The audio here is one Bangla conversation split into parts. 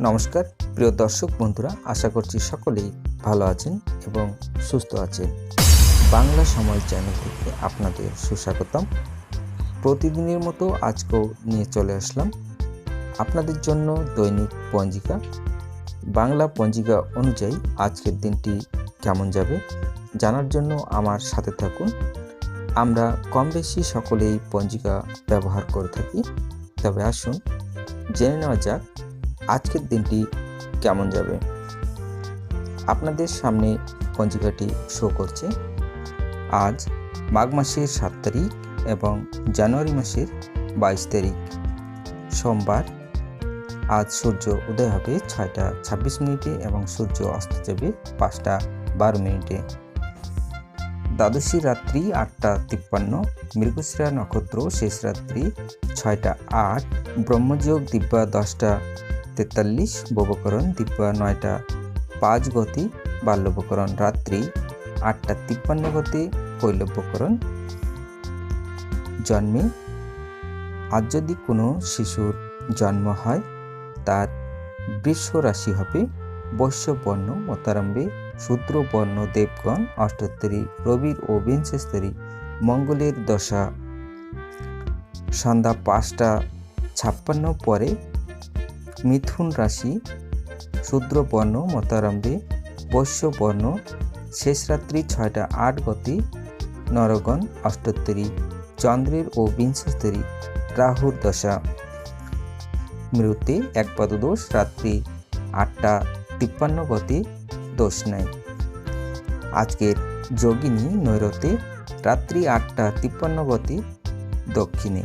নমস্কার, প্রিয় দর্শক বন্ধুরা, আশা করছি সকলেই ভালো আছেন এবং সুস্থ আছেন। বাংলা সময় চ্যানেল থেকে আপনাদের সুস্বাগতম। প্রতিদিনের মতো আজকেও নিয়ে চলে আসলাম আপনাদের জন্য দৈনিক পঞ্জিকা। বাংলা পঞ্জিকা অনুযায়ী আজকের দিনটি কেমন যাবে জানার জন্য আমার সাথে থাকুন। আমরা কম বেশি সকলেই পঞ্জিকা ব্যবহার করে থাকি। তবে আসুন, জেনে নেওয়া যাক আজকের দিনটি কেমন যাবে? আপনাদের সামনে পঞ্জিকাটি শো করছে। আজ মাঘ মাসের সাত তারিখ এবং জানুয়ারি মাসের বাইশ তারিখ। সোমবার, আজ সূর্য উদয় হবে ছয়টা ছাব্বিশ মিনিটে এবং সূর্য অস্ত যাবে পাঁচটা বারো মিনিটে। দ্বাদশী রাত্রি আটটা তিপ্পান্ন মৃগশ্রেয়া নক্ষত্র শেষ রাত্রি ছয়টা আট, ব্রহ্মযোগ দিব্যা দশটা তেতাল্লিশ ববকরণ দিব্যা নয়টা পাঁচ গতি বাল্যবকরণ রাত্রি আটটা তিপ্পান্ন গতি কৈলব্যকরণ জন্মে আজ যদি কোনো শিশুর জন্ম হয়, তার বৃষ রাশি হবে বৈশ্য বর্ণ মতারম্বে শূদ্র বর্ণ দেবগণ অষ্টোত্তরী রবির ও বিংশস্তরী মঙ্গলের দশা। সন্ধ্যা পাঁচটা ছাপ্পান্ন পরে মিথুন রাশি, শূদ্র বর্ণ, মতারম্ভে, বৈশ্য শেষ রাত্রি ছয়টা আট গতি, নরগণ অষ্টোত্তরী চন্দ্রের ও বিংশস্তরী রাহুর দশা। মৃত্যে এক পদদোষ, রাত্রি আটটা তিপ্পান্ন গতি, দোষ নাই। আজকের যোগিনী নৈরতে রাত্রি আটটা তিপ্পান্ন গতি, দক্ষিণে।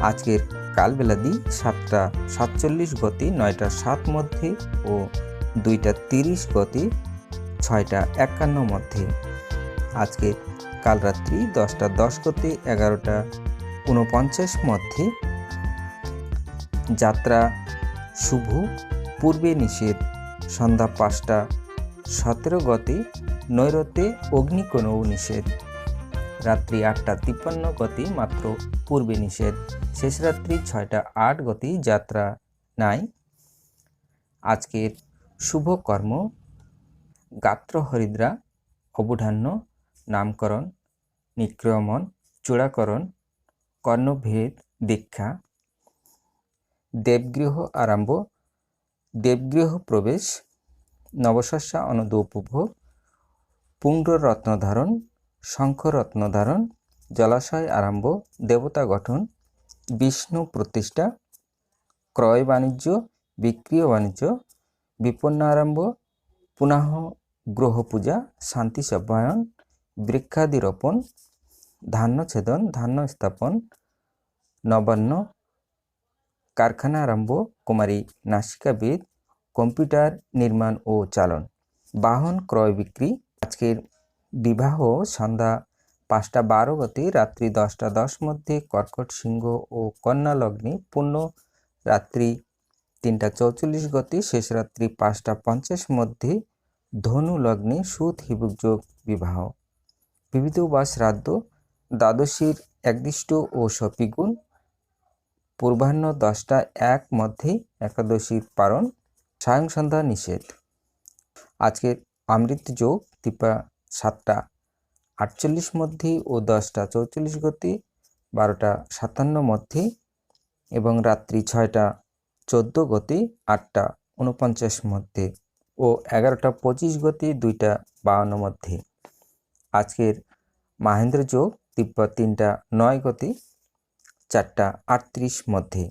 আজকের কালবেলাদি, সাতটা সাতচল্লিশ গতি, নয়টা সাত মধ্যে ও দুইটা তিরিশ গতি, ছয়টা একান্ন মধ্যে। আজকে কাল রাত্রি দশটা দশ গতি, এগারোটা উনপঞ্চাশ মধ্যে। যাত্রা শুভ, পূর্বে নিষেধ, সন্ধ্যা পাঁচটা সতেরো গতি, নৈরতে অগ্নিকোণও নিষেধ। রাত্রি আটটা তিপ্পান্ন গতি মাত্র পূর্বে নিষেধ। শেষ রাত্রি ছয়টা আট গতি যাত্রা নাই। আজকের শুভ কর্ম, গাত্র হরিদ্রা, অবধান্য, নামকরণ, নিক্রমণ, চূড়াকরণ, কর্ণভেদ, দীক্ষা। দেবগৃহ আরম্ভ, দেবগৃহ প্রবেশ, নবশস্যা অনদ উপভোগ পুণ্ডরত্ন ধারণ শঙ্খরত্ন ধারণ, জলাশয় আরম্ভ, দেবতা গঠন, বিষ্ণু প্রতিষ্ঠা, ক্রয় বাণিজ্য, বিক্রিয় বাণিজ্য, বিপন্ন আরম্ভ পুনঃ গ্রহ পূজা, শান্তি সভ্যায়ন বৃক্ষাদি রোপণ ধান্য ছেদন, ধান্য স্থাপন, নবান্ন, কারখানা আরম্ভ, কুমারী নাসিকাবিদ কম্পিউটার নির্মাণ ও চালন, বাহন ক্রয় বিক্রি, আজকের বিবাহ সন্ধ্যা পাঁচটা বারো গতি রাত্রি দশটা দশ মধ্যে কর্কট সিংহ ও কন্যা লগ্নে পূর্ণ। রাত্রি তিনটা চৌচল্লিশ গতি শেষ রাত্রি পাঁচটা পঞ্চাশ মধ্যে ধনু লগ্নে সুদ হিবুক যোগ বিবাহ। বিবিধ বা শ্রাদ্ধ দ্বাদশীর একদিষ্ট ও সপিগুণ পূর্বাহ্ন দশটা এক মধ্যে একাদশীর পারণ সায়ং সন্ধ্যা নিষেধ। আজকের অমৃত যোগ তিপা সাতটা, আটচল্লিশ মধ্যে ও দশটা, চৌচল্লিশ গতি, বারোটা, সাতান্ন মধ্যে এবং রাত্রি ছয়টা, চোদ্দ গতি, আটটা, উনপঞ্চাশ মধ্যে ও এগারোটা, পঁচিশ গতি, দুইটা, বাউন্ন মধ্যে। আজকের মাহেন্দ্র যোগ তিব্বত তিনটা, নয় গতি, চারটা, আটত্রিশ মধ্যে।